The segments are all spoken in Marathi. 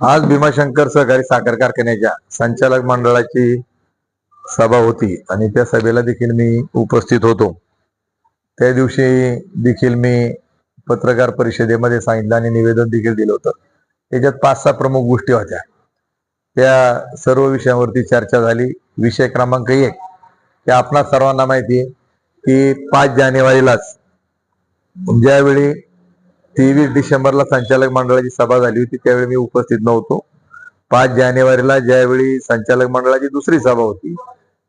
आज भीमाशंकर सहकारी साखर कारखान्याच्या संचालक मंडळाची सभा होती आणि त्या सभेला देखील मी उपस्थित होतो. त्या दिवशी देखील मी पत्रकार परिषदेमध्ये सांगितलं आणि निवेदन देखील दिलं होतं. त्याच्यात पाच सहा प्रमुख गोष्टी होत्या. त्या सर्व विषयांवरती चर्चा झाली. विषय क्रमांक एक की आपणा सर्वांना माहिती आहे की पाच जानेवारीलाच ज्यावेळी तेवीस डिसेंबरला संचालक मंडळाची सभा झाली होती त्यावेळी मी उपस्थित नव्हतो. पाच जानेवारीला ज्यावेळी संचालक मंडळाची दुसरी सभा होती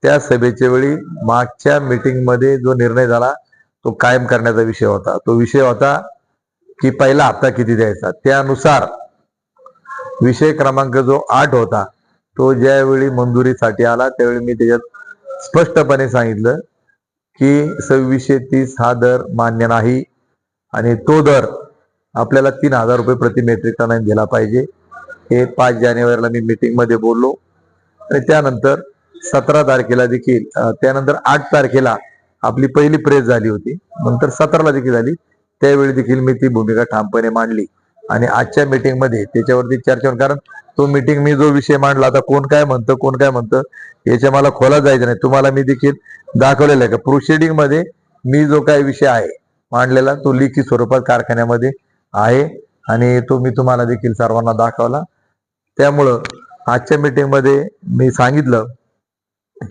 त्या सभेच्या वेळी मागच्या मीटिंगमध्ये जो निर्णय झाला तो कायम करण्याचा विषय होता. तो विषय होता की पहिला हप्ता किती द्यायचा? त्यानुसार विषय क्रमांक जो आठ होता तो ज्यावेळी मंजुरीसाठी आला त्यावेळी मी त्याच्यात स्पष्टपणे सांगितलं की सव्वीसशे तीस हा दर मान्य नाही आणि तो दर आपल्याला तीन हजार रुपये प्रति मेट्रिक टन दिला पाहिजे. हे पाच जानेवारीला मी मीटिंगमध्ये बोललो. आणि त्यानंतर सतरा तारखेला देखील त्यानंतर आठ तारखेला आपली पहिली प्रेस झाली होती. नंतर सतराला देखील झाली. त्यावेळी देखील मी ती भूमिका ठामपणे मांडली. आणि आजच्या मीटिंगमध्ये त्याच्यावरती चर्चा कारण तो मीटिंग मी जो विषय मांडला आता कोण काय म्हणतं कोण काय म्हणतं याच्या मला खोला जायचं नाही. तुम्हाला मी देखील दाखवलेलं आहे का? प्रोसिडिंगमध्ये मी जो काय विषय आहे मांडलेला तो लिखित स्वरूपात कारखान्यामध्ये आहे. आणि तो मी तुम्हाला देखील सर्वांना दाखवला. त्यामुळं आजच्या मीटिंगमध्ये मी सांगितलं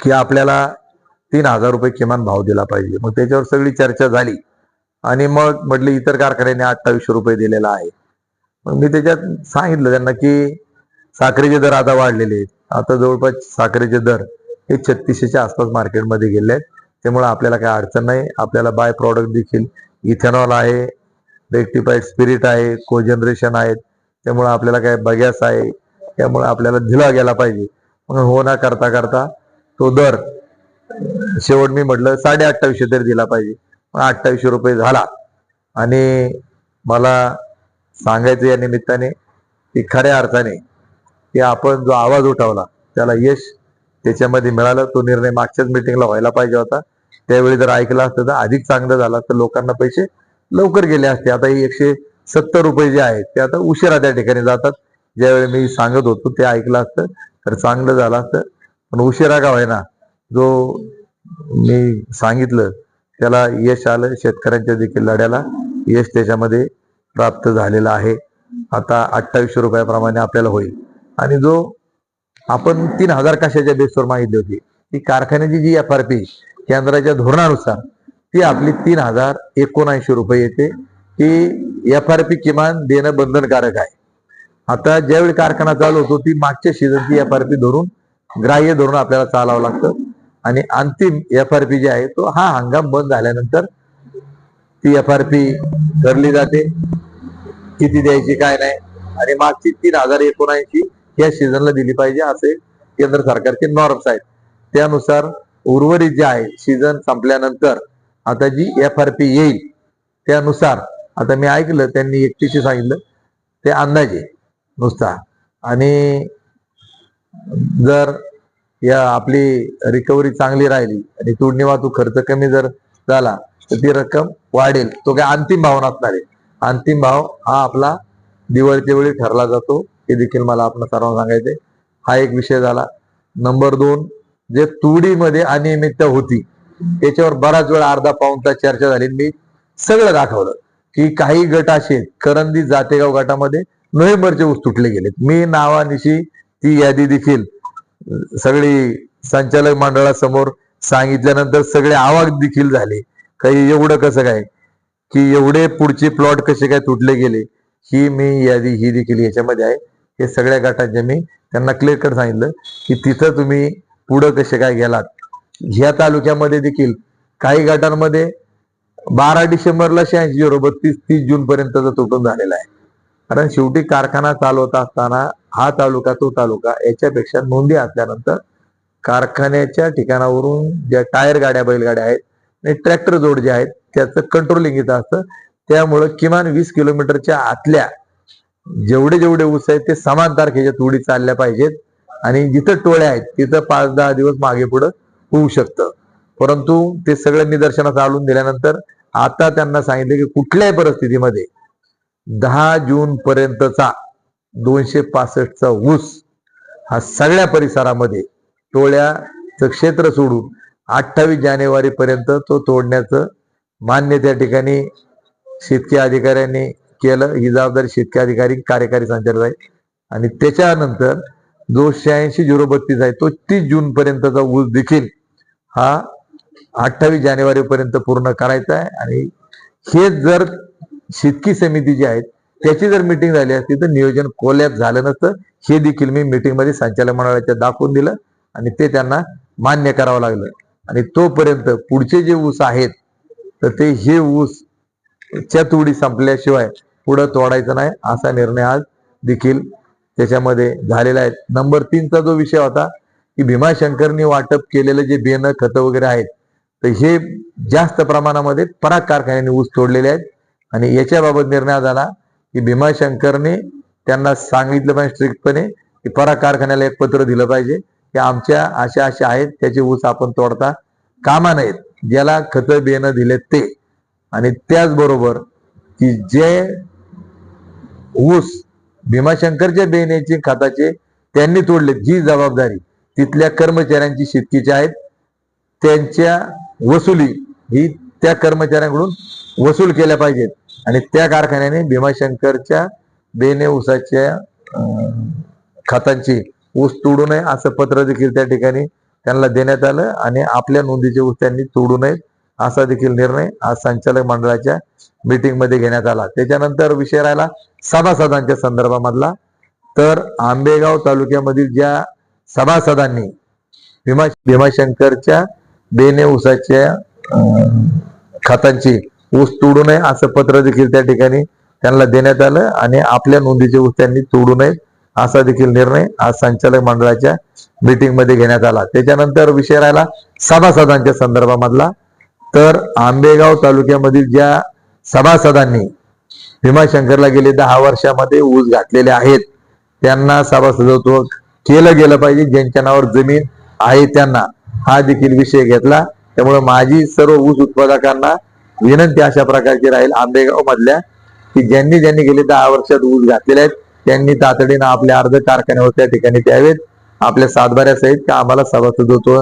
की आपल्याला तीन हजार रुपये किमान भाव दिला पाहिजे. मग त्याच्यावर सगळी चर्चा झाली. आणि मग म्हटले इतर कारखान्याने अठ्ठावीसशे रुपये दिलेला आहे. मग मी त्याच्यात सांगितलं त्यांना की साखरेचे दर आता वाढलेले आहेत. आता जवळपास साखरेचे दर हे छत्तीसशेच्या आसपास मार्केटमध्ये गेले आहेत. त्यामुळे आपल्याला काय अडचण नाही. आपल्याला बाय प्रॉडक्ट देखील इथेनॉल आहे. रेक्टिफाईड स्पिरिट आहे को जनरेशन आहेत. त्यामुळं आपल्याला काय बगॅस आहे त्यामुळे आपल्याला दिला गेला पाहिजे. म्हणून हो ना करता करता तो दर शेवट मी म्हटलं साडे अठ्ठावीसशे तरी दिला पाहिजे. पण अठ्ठावीसशे रुपये झाला. आणि मला सांगायचं या निमित्ताने की खऱ्या अर्थाने की आपण जो आवाज उठवला त्याला यश त्याच्यामध्ये मिळालं. तो निर्णय मागच्याच मिटिंगला व्हायला पाहिजे होता. त्यावेळी जर ऐकला असतं तर अधिक चांगलं झालं तर लोकांना पैसे लवकर गेले असते. आता एकशे सत्तर रुपये जे आहेत ते आता उशिरा त्या ठिकाणी जातात. ज्यावेळी मी सांगत होतो ते ऐकलं असतं. तर चांगलं झालं असतं. पण उशिरा का व्हायना जो मी सांगितलं त्याला यश आलं. शेतकऱ्यांच्या देखील लढ्याला यश त्याच्यामध्ये प्राप्त झालेलं आहे. आता अठ्ठावीसशे रुपयाप्रमाणे आपल्याला होईल. आणि जो आपण तीन हजार कशाच्या बेसवर मागितली होती ती कारखान्याची जी एफ आर पी केंद्राच्या धोरणानुसार ती आपली तीन हजार एकोणऐंशी रुपये येते. ती एफ आर पी किमान देणं बंधनकारक आहे. आता ज्यावेळी कारखाना चालू होतो ती मागच्या सीझनची एफ आर पी धरून ग्राह्य धरून आपल्याला चालावं लागतं. आणि अंतिम एफ आर पी जे आहे तो हा हंगाम बंद झाल्यानंतर ती एफ आर पी धरली जाते. किती द्यायची काय नाही. आणि मागची तीन हजार एकोणऐंशी या सीझनला दिली पाहिजे असे केंद्र सरकारचे नॉर्म्स आहेत. त्यानुसार उर्वरित जे आहे सीझन संपल्यानंतर आता जी एफ आर पी येईल त्यानुसार आता मी ऐकलं त्यांनी एकटीशी सांगितलं ते अंदाजे नुसता. आणि जर या आपली रिकव्हरी चांगली राहिली आणि तोडणी वाहतूक खर्च कमी जर झाला तर ती रक्कम वाढेल. तो काय अंतिम भाव नसणार आहे. अंतिम भाव हा आपला दिवाळीच्या वेळी ठरला जातो हे देखील मला आपण सर्वांना सांगायचंय. हा एक विषय झाला. नंबर दोन जे तुडीमध्ये अनियमितता होती त्याच्यावर बराच वेळ अर्धा पाऊन तास चर्चा झाली. मी सगळं दाखवलं की काही गट असे करंदी जातेगाव गटामध्ये नोव्हेंबरचे ऊस तुटले गेलेत. मी नावानिशी ती यादी देखील सगळी संचालक मंडळासमोर सांगितल्यानंतर सगळे आवाज देखील झाले. काही एवढं कसं काय? की एवढे पुढचे प्लॉट कसे काय तुटले गेले ही मी यादी ही देखील याच्यामध्ये आहे. हे सगळ्या गटांचे मी त्यांना क्लिअर कट सांगितलं की तिथं तुम्ही पुढं कसे काय गेलात ह्या तालुक्यामध्ये देखील काही गटांमध्ये बारा डिसेंबरला शहाऐंशी झिरो बत्तीस तीस जून पर्यंतचा तुटून झालेला आहे. कारण शेवटी कारखाना चालवत असताना हा तालुका तो तालुका याच्यापेक्षा नोंदी असल्यानंतर कारखान्याच्या ठिकाणावरून ज्या टायर गाड्या बैलगाड्या आहेत आणि ट्रॅक्टर जोड जे आहेत त्याचं कंट्रोलिंग इथं असतं. त्यामुळं किमान वीस किलोमीटरच्या आतल्या जेवढे जेवढे ऊस आहेत ते समान तारखेच्या तुडी चालल्या पाहिजेत. आणि जिथं टोळ्या आहेत तिथं पाच दहा दिवस मागे पुढं होऊ शकतं. परंतु ते सगळं निदर्शनास आणून दिल्यानंतर आता त्यांना सांगितलं की कुठल्याही परिस्थितीमध्ये दहा जून पर्यंतचा दोनशे पासष्टचा ऊस हा सगळ्या परिसरामध्ये टोळ्याचं क्षेत्र सोडून अठ्ठावीस जानेवारी पर्यंत तो तोडण्याचं मान्य त्या ठिकाणी शेतकी अधिकाऱ्यांनी केलं. ही जबाबदारी शेतकी अधिकारी कार्यकारी संचालक आहे आणि त्याच्यानंतर जो शहाऐंशी झिरो बत्तीस आहे. तो तीस जून पर्यंतचा ऊस देखील हा अठ्ठावीस जानेवारी पर्यंत पूर्ण करायचा आहे. आणि हे जर शेतकी समिती जी आहेत त्याची जर मिटिंग झाली असती तर नियोजन कोल्यात झालं नसतं. हे देखील मी मिटिंगमध्ये संचालक मंडळाच्या दाखवून दिलं आणि ते त्यांना मान्य करावं लागलं. आणि तोपर्यंत पुढचे जे ऊस आहेत तर ते हे ऊस च्या तुडी संपल्याशिवाय पुढं तोडायचं नाही असा निर्णय आज देखील त्याच्यामध्ये झालेला आहे. नंबर तीनचा जो विषय होता की भीमाशंकरनी वाटप केलेलं जे बियाणं खतं वगैरे आहेत तर हे जास्त प्रमाणामध्ये पराग कारखान्याने ऊस तोडलेले आहेत. आणि याच्याबाबत निर्णय झाला की भीमाशंकरने त्यांना सांगितलं पाहिजे स्ट्रिक्टपणे की पराग कारखान्याला एक पत्र दिलं पाहिजे. की आमच्या अशा अशा आहेत त्याचे ऊस आपण तोडता कामा नाहीत ज्याला खतं बेनं दिलेत ते. आणि त्याचबरोबर की जे ऊस भीमाशंकरच्या बेण्याचे खताचे त्यांनी तोडले जी जबाबदारी तिथल्या कर्मचाऱ्यांची शेतकीची आहेत. त्यांच्या वसुली ही त्या कर्मचाऱ्यांकडून वसूल केल्या पाहिजेत. आणि त्या कारखान्याने भीमाशंकरच्या बेने ऊसाच्या खातांची खतांची ऊस तोडू नये असं पत्र देखील त्या ठिकाणी त्यांना देण्यात आलं आणि आपल्या नोंदीचे ऊस त्यांनी तोडू नयेत असा देखील निर्णय आज संचालक मंडळाच्या मीटिंगमध्ये घेण्यात आला. त्याच्यानंतर विषय राहिला सभासदांच्या संदर्भामधला. तर आंबेगाव तालुक्यामधील ज्या सभासदांनी भीमा भीमाशंकरच्या बेने ऊसाच्या खातांची खतांची ऊस तोडू नये असं पत्र देखील त्या ठिकाणी त्यांना देण्यात आलं आणि आपल्या नोंदीचे ऊस त्यांनी तोडू नये असा देखील निर्णय आज संचालक मंडळाच्या मीटिंगमध्ये घेण्यात आला. त्याच्यानंतर विषय राहिला सभासदांच्या संदर्भामधला. तर आंबेगाव तालुक्यामधील ज्या सभासदांनी भीमाशंकरला गेले दहा वर्षामध्ये ऊस घातलेले आहेत त्यांना सभासदत्व केलं गेलं पाहिजे. ज्यांच्या नावावर जमीन आहे त्यांना हा देखील विषय घेतला. त्यामुळे माझी सर्व ऊस उत्पादकांना विनंती अशा प्रकारची राहील. आंबेगाव मधल्या की ज्यांनी ज्यांनी गेले दहा वर्षात ऊस घातलेले आहेत त्यांनी तातडीनं आपल्या अर्ध कारखान्यावर त्या ठिकाणी द्यावेत आपल्या सातबाऱ्यासहित का आम्हाला सभासदत्व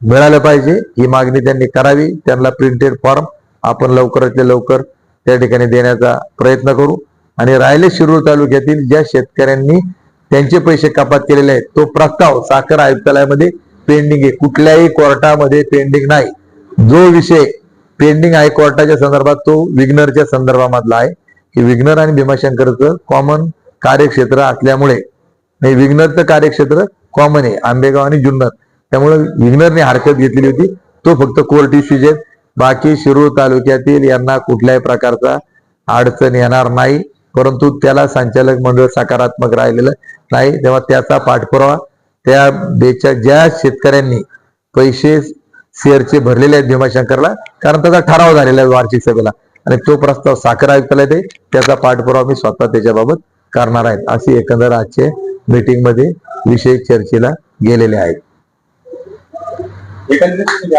मिळालं पाहिजे. ही मागणी त्यांनी करावी. त्यांना प्रिंटेड फॉर्म आपण लवकरात लवकर त्या ठिकाणी देण्याचा प्रयत्न करू. आणि राहिले शिरूर तालुक्यातील ज्या शेतकऱ्यांनी त्यांचे पैसे कपात केलेले आहेत. तो प्रस्ताव साखर आयुक्तालयामध्ये पेंडिंग आहे. कुठल्याही कोर्टामध्ये पेंडिंग नाही. जो विषय पेंडिंग आहे कोर्टाच्या संदर्भात तो विग्नरच्या संदर्भामधला आहे. की विग्नर आणि भीमाशंकरचं कॉमन कार्यक्षेत्र असल्यामुळे नाही विग्नरचं कार्यक्षेत्र कॉमन आहे. आंबेगाव आणि जुन्नर. त्यामुळे विग्नरने हरकत घेतलेली होती. तो फक्त कोर्ट इश्यूज आहेत. बाकी शिरूर तालुक्यातील यांना कुठल्याही प्रकारचा अडचण येणार नाही. परंतु त्याला संचालक मंडळ सकारात्मक राहिलेलं नाही. तेव्हा त्याचा पाठपुरावा त्या बेच्या ज्या शेतकऱ्यांनी पैसे शेअरचे भरलेले आहेत भीमाशंकरला कारण त्याचा ठराव झालेला आहे वार्षिक सभेला. आणि तो प्रस्ताव साखर आयुक्ताला ते त्याचा पाठपुरावा मी स्वतः त्याच्याबाबत करणार आहेत अशी एकंदर आजचे मीटिंगमध्ये विषय चर्चेला गेलेले आहेत. एकंदरीत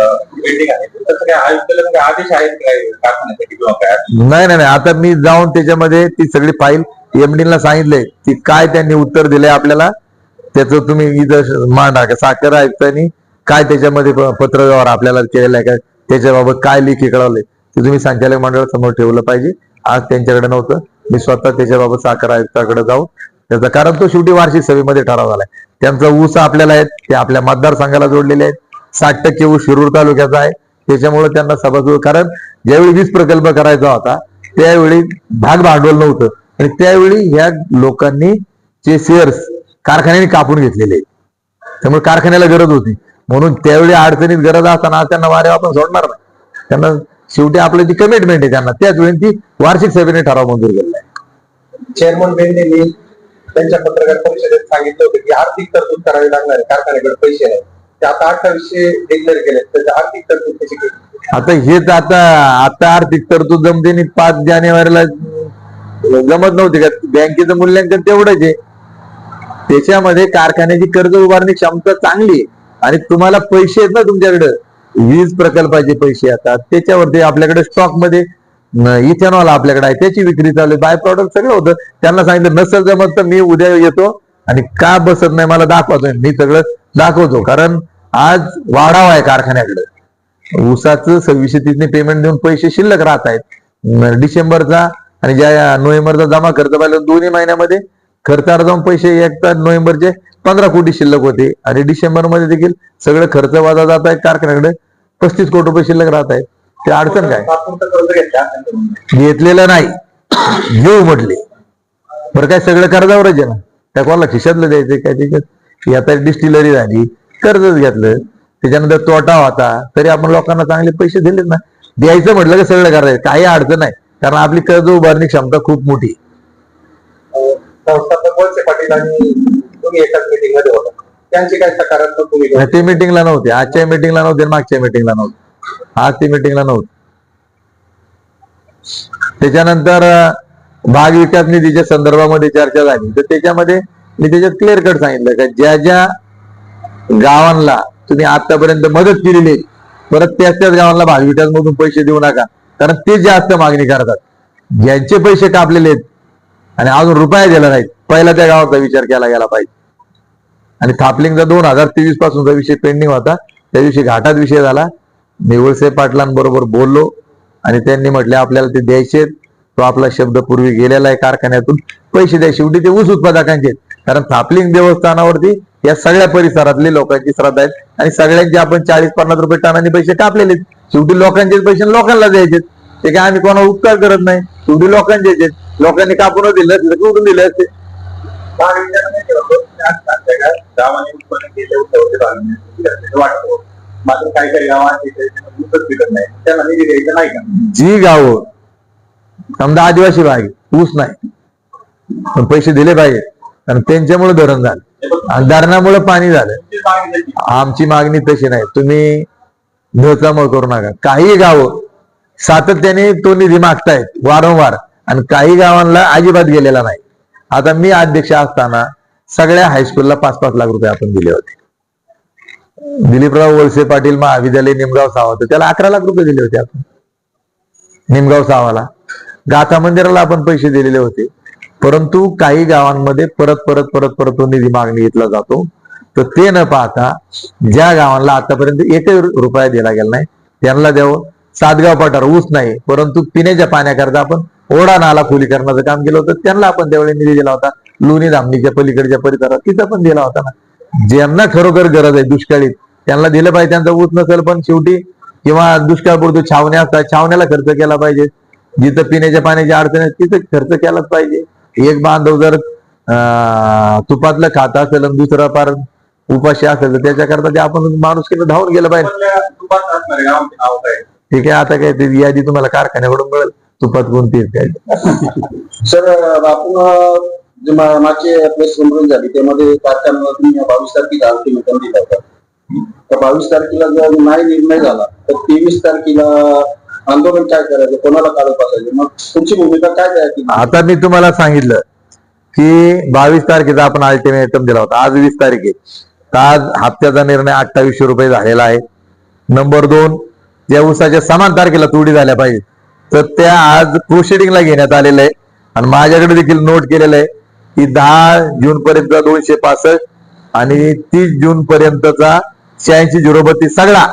आहे. तसं काय आयुक्तालयामध्ये आदेश आहेत काय कारखान्यासाठी किंवा काय? नाही नाही नाही. आता मी जाऊन त्याच्यामध्ये ती सगळी फाईल एमडीला ला सांगितलंय की काय त्यांनी उत्तर दिलंय आपल्याला त्याचं तुम्ही इथं मांडा का साखर आयुक्तांनी काय त्याच्यामध्ये प- पत्रव्यवहार आपल्याला केलेला आहे का? त्याच्याबाबत काय लेखी कळवलंय? ते तुम्ही संचालक मंडळासमोर ठेवलं पाहिजे. आज त्यांच्याकडे नव्हतं. मी स्वतः त्याच्याबाबत साखर आयुक्ताकडे जाऊ. त्याचा कारण तो शेवटी वार्षिक सभेमध्ये ठराव झालाय. त्यांचा ऊस आपल्याला आहेत. ते आपल्या मतदारसंघाला जोडलेले आहेत. साठ टक्के ऊस शिरूर तालुक्याचा आहे. त्याच्यामुळे त्यांना सभासद कारण ज्यावेळी वीज प्रकल्प करायचा होता त्यावेळी भाग भांडवल नव्हतं. आणि त्यावेळी ह्या लोकांनी जे शेअर्स कारखान्याने कापून घेतलेले. त्यामुळे कारखान्याला गरज होती. म्हणून त्यावेळी अडचणीत गरज असताना त्यांना वारे आपण सोडणार नाही. त्यांना शेवटी आपली जी कमिटमेंट आहे त्यांना त्याच वेळी ती वार्षिक सभेने ठराव मंजूर केलेला आहे. चेअरमन बेंडेंनी त्यांच्या पत्रकार परिषदेत सांगितलं होतं की आर्थिक तरतूद करावी लागणार कारखान्याकडे पैसे नाही. ते आता अठ्ठावीसशे डिक्लेअर केले आर्थिक तरतूद केली? आता हेच आता आता आर्थिक तरतूद जमते आणि पाच जानेवारीला जमत नव्हती का? बँकेचं मूल्यांकन तेवढंच आहे. त्याच्यामध्ये कारखान्याची कर्ज उभारणी क्षमता चांगली आहे. आणि तुम्हाला पैसे आहेत ना तुमच्याकडे. वीज प्रकल्पाचे पैसे आता त्याच्यावरती आपल्याकडे स्टॉकमध्ये इथेनॉल आपल्याकडे आहे त्याची विक्री चालू आहे बाय प्रॉडक्ट सगळं होतं. त्यांना सांगितलं नसेल जमत तर मी उद्या येतो. आणि का बसत नाही मला दाखवतोय. मी सगळं दाखवतो. कारण आज वाढावा आहे कारखान्याकडे. ऊसाचं सव्वीसशे तीसने पेमेंट देऊन पैसे शिल्लक राहत आहेत. डिसेंबरचा आणि ज्या नोव्हेंबरचा जमा खर्च पाहिलं दोन्ही महिन्यामध्ये खर्चावर जाऊन पैसे एक तर नोव्हेंबरचे पंधरा कोटी शिल्लक होते. आणि डिसेंबरमध्ये देखील सगळं खर्च वाजा जात आहे कारखान्याकडे. पस्तीस कोटी रुपये शिल्लक राहत आहेत. ते अडचण काय? घेतलेलं नाही. घेऊ म्हटले. बरं काय सगळं कर्जावरच आहे ना? त्या कोणाला खिशातलं द्यायचं काय त्याच्यात? आता डिस्टिलरी झाली कर्जच घेतलं त्याच्यानंतर तोटा होता तरी आपण लोकांना चांगले पैसे दिलेत ना. द्यायचं म्हटलं की सगळं करायचं? काही अडचण नाही. कारण आपली कर्ज उभारणी क्षमता खूप मोठी. ते मिटिंगला नव्हते. आजच्या मिटिंगला नव्हते मागच्या मिटिंगला नव्हते. आज ते मिटिंगला नव्हते. त्याच्यानंतर भाग विकास निधीच्या संदर्भामध्ये चर्चा झाली. तर त्याच्यामध्ये मी त्याच्यात क्लिअर कट सांगितलं का ज्या ज्या गावांना तुम्ही आतापर्यंत मदत केलेली आहे परत त्याच त्याच गावांना भाग विकास मधून पैसे देऊ नका. कारण ते जास्त मागणी करतात. ज्यांचे पैसे कापलेले आहेत आणि अजून रुपया दिला नाहीत पहिला त्या गावाचा विचार केला गेला पाहिजे. आणि थापलिंगचा दोन हजार तेवीस पासूनचा विषय पेंडिंग होता. त्या दिवशी घाटात विषय झाला. निवळसे पाटलांबरोबर बोललो आणि त्यांनी म्हटले आपल्याला ते द्यायचे तो आपला शब्द पूर्वी गेलेला आहे कारखान्यातून पैसे द्या शेवटी ते ऊस उत्पादकांचे आहेत. कारण थापलिंग देवस्थानावरती या सगळ्या परिसरातले लोकांची श्रद्धा आहेत आणि सगळ्यांचे आपण चाळीस पन्नास रुपये टनाने पैसे कापलेले आहेत. शेवटी लोकांचे पैसे लोकांना द्यायचे ते काय आम्ही कोणाला उपकार करत नाही शेवटी लोकांचे आहेत. लोकांनी कापून दिलं असते कुठून दिले असते सांगताय का गावाने मात्र काही त्यांना नाही जी गावं समजा आदिवासी भाग आहे, ऊस नाही. पण पैसे दिले पाहिजे. कारण त्यांच्यामुळे धरण झालं. आणि धरणामुळे पाणी झालं. आमची मागणी तशी नाही. तुम्ही धचामळ करू नका. काही गावं सातत्याने तो निधी मागतायत वारंवार. आणि काही गावांना अजिबात गेलेला नाही. आता मी अध्यक्ष असताना सगळ्या हायस्कूलला पाच पाच लाख रुपये आपण दिले होते. दिलीपराव वळसे पाटील महाविद्यालय निमगाव सावंत त्याला अकरा लाख रुपये दिले होते आपण. निमगाव सावाला गाथा मंदिराला आपण पैसे दिलेले होते. परंतु काही गावांमध्ये परत परत परत परत तो निधी मागणी घेतला जातो. तर ते न पाहता ज्या गावांना आतापर्यंत एकही रुपया दिला गेला नाही त्यांना द्यावं सातगाव पठार ऊस नाही परंतु पिण्याच्या पाण्याकरता आपण ओढा नाला खोली करण्याचं काम केलं होतं. त्यांना आपण त्यावेळी निधी दिला होता. लोणी धामणीच्या पलीकडच्या परिसरात तिथं पण दिला होता ना. ज्यांना खरोखर गरज आहे दुष्काळीत त्यांना दिलं पाहिजे. त्यांचा ऊस नसेल पण शेवटी किंवा दुष्काळपुरतं छावण्या असतात छावण्याला खर्च केला पाहिजे. जिथं पिण्याच्या पाण्याची अडचण आहे तिथं खर्च केलाच पाहिजे. एक बांधव जर तुपातलं खात असेल आणि दुसरा पार उपाशी असेल तर त्याच्याकरता ते आपण माणूस केलं धावून गेलं पाहिजे. ठीक आहे आता काय ते यादी तुम्हाला कारखान्याकडून मिळेल. तुपात कोणती सर आपण मागचे प्रेस कॉन्फरन्स झाली त्यामध्ये कारखान्याला बावीस तारखेला अल्टिमेटम दिला होता तर बावीस तारखेला जर नाही निर्णय झाला तर तेवीस तारखेला आंदोलन काय करायचं? कोणाला काढत बसायचं मग तुमची भूमिका काय द्यायची आता मी तुम्हाला सांगितलं की बावीस तारखेचा आपण अल्टिमेटम दिला होता. आज वीस तारीख आहे. आज हप्त्याचा निर्णय अठ्ठावीसशे रुपये झालेला आहे. नंबर दोन या उसाच्या समान तारखेला तोडी झाल्या पाहिजे तर त्या आज प्रोसिडिंगला घेण्यात आलेलं आहे आणि माझ्याकडे देखील नोट केलेलं आहे की दहा जून पर्यंत दोनशे पासष्ट आणि तीस जून पर्यंतचा शहाऐंशी झिरो बत्तीस सगळा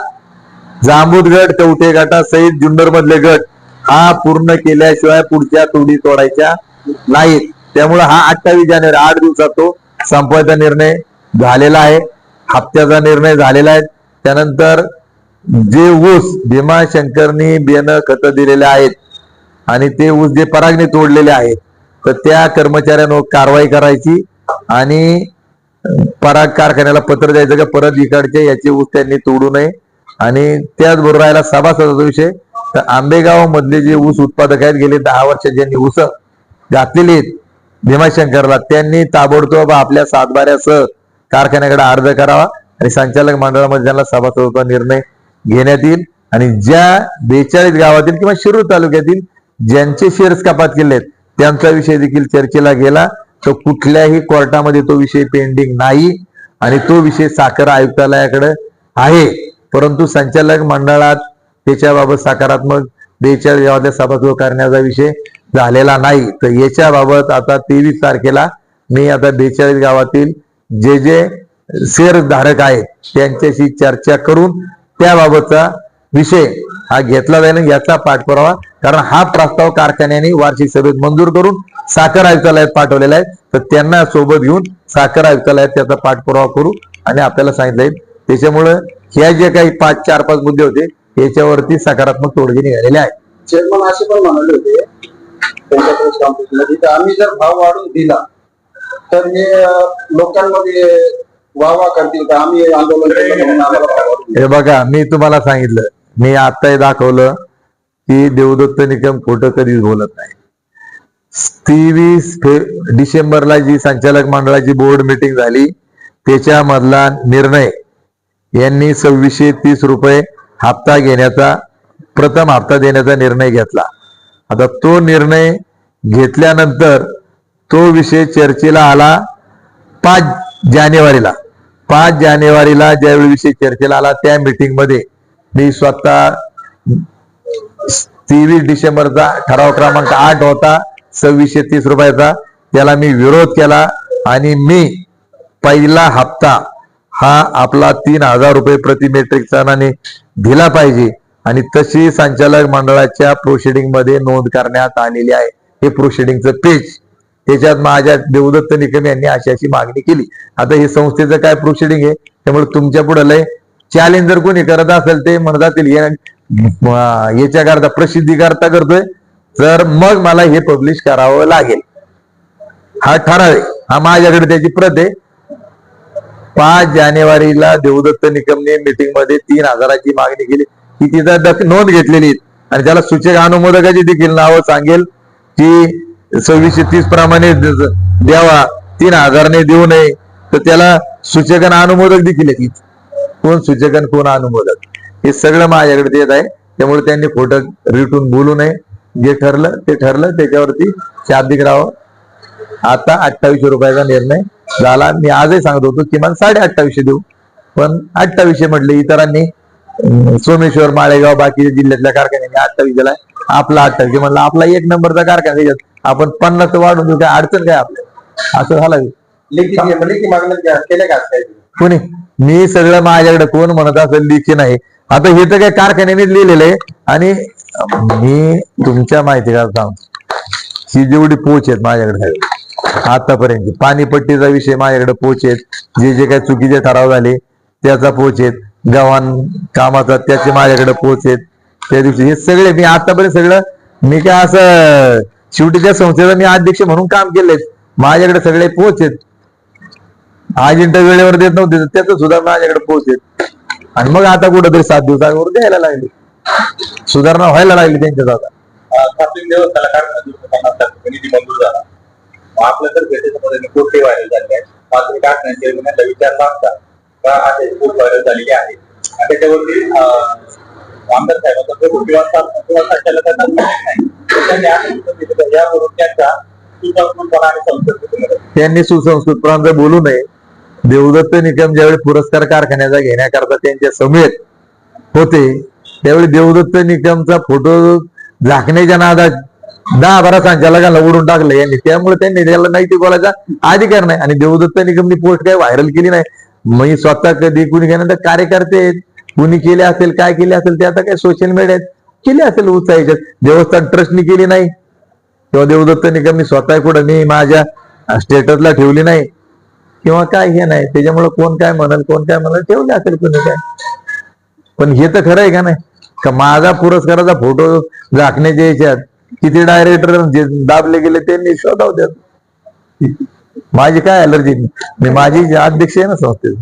जांबूद गट कवठे गटासहित जुन्नर मधले गट हा पूर्ण केल्याशिवाय पुढच्या तोडी तोडायच्या नाहीत. त्यामुळे हा अठ्ठावीस जानेवारी आठ दिवसात तो संपवायचा निर्णय झालेला आहे. हप्त्याचा निर्णय झालेला आहे. त्यानंतर जे ऊस भीमाशंकरनी बेनं खत दिलेले आहेत आणि ते ऊस जे परागने तोडलेले आहेत तर त्या कर्मचाऱ्यांवर कारवाई करायची आणि पराग कारखान्याला पत्र द्यायचं का परत इकडचे याचे ऊस त्यांनी तोडू नये. आणि त्याचबरोबर राहिला सभासदाचा विषय. तर आंबेगाव मधले जे ऊस उत्पादक आहेत गेले दहा वर्ष ज्यांनी ऊस घातलेली आहेत भीमाशंकरला त्यांनी ताबडतोब आपल्या सातबाऱ्यासह कारखान्याकडे अर्ज करावा आणि संचालक मंडळामध्ये त्यांना सभासदत्व निर्णय घेण्यात येईल. आणि ज्या बेचाळीस गावातील किंवा शिरूर तालुक्यातील ज्यांचे शेअर्स कपात केले आहेत त्यांचा विषय देखील चर्चेला गेला. तर कुठल्याही कोर्टामध्ये तो विषय पेंडिंग नाही. आणि तो विषय साखर आयुक्तालयाकडे आहे. परंतु संचालक मंडळात त्याच्याबाबत सकारात्मक बेचाळीस व्यवहार सभागृह करण्याचा विषय झालेला नाही. तर याच्याबाबत आता तेवीस तारखेला मी आता बेचाळीस गावातील जे जे शेअरधारक आहेत त्यांच्याशी चर्चा करून त्याबाबतचा विषय हा घेतला जाईल याचा पाठपुरावा कारण हा प्रस्ताव कारखान्याने वार्षिक सभेत मंजूर करून साखर आयुक्तालयात पाठवलेला आहे. तर त्यांना सोबत घेऊन साखर आयुक्तालयात त्याचा पाठपुरावा करू आणि आपल्याला सांगितलं आहे त्याच्यामुळं ह्या जे काही पाच चार पाच मुद्दे होते याच्यावरती सकारात्मक तोडगे निघालेले आहेत चेअरमन असे पण म्हणाले होते की आम्ही जर भाव वाढून दिला तर हे लोकांमध्ये वावा करतील का? आम्ही आंदोलन हे बघा मी तुम्हाला सांगितलं मी आत्ताही दाखवलं की देवदत्त निकम खोटं कधीच बोलत नाही. तेवीस डिसेंबरला जी संचालक मंडळाची बोर्ड मीटिंग झाली त्याच्यामधला निर्णय यांनी सव्वीसशे तीस रुपये हप्ता घेण्याचा प्रथम हप्ता देण्याचा निर्णय घेतला. आता तो निर्णय घेतल्यानंतर तो विषय चर्चेला आला पाच जानेवारीला. पाच जानेवारीला ज्यावेळी विषय चर्चेला आला त्या मीटिंगमध्ये मी स्वतः तेवीस डिसेंबरचा ठराव क्रमांक आठ होता सव्वीसशे तीस रुपयाचा. त्याला मी विरोध केला आणि मी पहिला हप्ता हा आपला तीन हजार रुपये प्रति मेट्रिक टनाने दिला पाहिजे. आणि तशी संचालक मंडळाच्या प्रोसिडिंगमध्ये नोंद करण्यात आलेली आहे. हे प्रोसिडिंगचं पेज त्याच्यात माझ्या देवदत्त निकम यांनी अशी अशी मागणी केली. आता हे संस्थेचं काय प्रोसिडिंग आहे? त्यामुळे तुमच्यापुढे लय चॅलेंज जर कोणी करत असेल ते म्हणतातील याच्या करता प्रसिद्धी करता करतोय. तर मग मला हे पब्लिश करावं लागेल. हा ठराव आहे हा माझ्याकडे त्याची प्रत आहे. पाच जानेवारीला देवदत्त निकमने मीटिंगमध्ये तीन हजाराची मागणी केली. ती तिथं नोंद घेतलेली आणि त्याला सूचक अनुमोदकाची देखील नावं सांगेल की सव्वीसशे तीस प्रमाणे द्यावा तीन हजारने देऊ नये. तर त्याला सूचकन अनुमोदक देखील आहे कोण सूचकन कोण अनुमोदक? हे सगळं माझ्याकडे येत आहे. त्यामुळे त्यांनी खोटं रिटून बोलू नये. जे ठरलं ते ठरलं. त्याच्यावरती शाब्दिक राहावं आता अठ्ठावीसशे रुपयाचा निर्णय झाला. मी आजही सांगत होतो किमान साडे अठ्ठावीसशे देऊ. पण अठ्ठावीसशे म्हटले इतरांनी सोमेश्वर माळेगाव बाकीच्या जिल्ह्यातल्या कारखान्यांनी अठ्ठावीस दिलाय. आपला अठ्ठावीस म्हणलं आपला एक नंबरचा कारखाना त्याच्यात आपण पन्नास वाढून देऊ काय अडचण काय आपल्या? असं झालं. कोणी? मी सगळं माझ्याकडे कोण म्हणत असेल लिखी नाही. आता हे तर काय कारखान्यानेच लिहिलेलं आहे. आणि मी तुमच्या माहिती का सांगतो. ही जेवढी पोच आहेत माझ्याकडे आतापर्यंत. पाणीपट्टीचा विषय माझ्याकडे पोहोचेल. जे जे काही चुकीचे ठराव झाले त्याचा पोच गव्हाण कामाचा त्याचे माझ्याकडे पोच त्या दिवशी हे सगळे मी आतापर्यंत सगळं मी काय असं शेवटी त्या संस्थेचा मी अध्यक्ष म्हणून काम केलंय. माझ्याकडे सगळे पोहोचेत अजिंठा वेळेवर देत नव्हते त्याच त्याचं सुद्धा माझ्याकडे पोहोचेत आणि मग आता कुठंतरी सात दिवसावर द्यायला लागले. सुधारणा व्हायला लागली त्यांच्यात आता. सात्विक आपलं तर भेटेसमोर पद्धतीने कोठे व्हायरल झाले आहे. मात्र कारखान्याचे निर्णयाचा विचार मागता. का असे खूप व्हायरल झालेले आहे? त्याच्यावरती आमदार साहेबांचा जो किंवा सा- नाही त्यांनी असं यावरून त्यांचा सुसंस्कृतपणा आणि संस्कृती त्यांनी सुसंस्कृतपणाचं बोलू नये. देवदत्त निकम ज्यावेळी पुरस्कार कारखान्याचा घेण्याकरता त्यांच्या समेत होते त्यावेळी देवदत्त निकमचा फोटो झाकण्याच्या नादात दहा बारा संचालकांना उडून टाकलं यांनी. त्यामुळे त्यांनी त्याला नाही ते बोलायचा अधिकार नाही. आणि देवदत्त निकमनी पोस्ट काय व्हायरल केली नाही. मी स्वतः कधी कुणी केल्यानंतर कार्यकर्ते आहेत. कुणी केले असेल काय केले असेल ते आता काय सोशल मीडियात केले असेल उत्साहाच्या देवस्थान ट्रस्टनी केली नाही. किंवा देवदत्त निगमनी स्वतः कुठं मी माझ्या स्टेटसला ठेवली नाही. किंवा काय हे नाही. त्याच्यामुळे कोण काय म्हणल कोण काय म्हणल ठेवले असेल कोणी काय. पण हे तर खरं आहे का नाही? का माझा पुरस्काराचा फोटो झाकण्याच्या याच्यात किती डायरेक्टर जे दाबले गेले त्यांनी शोधाव त्यात. माझी काय अलर्जी मी माझी अध्यक्ष आहे ना संस्थेत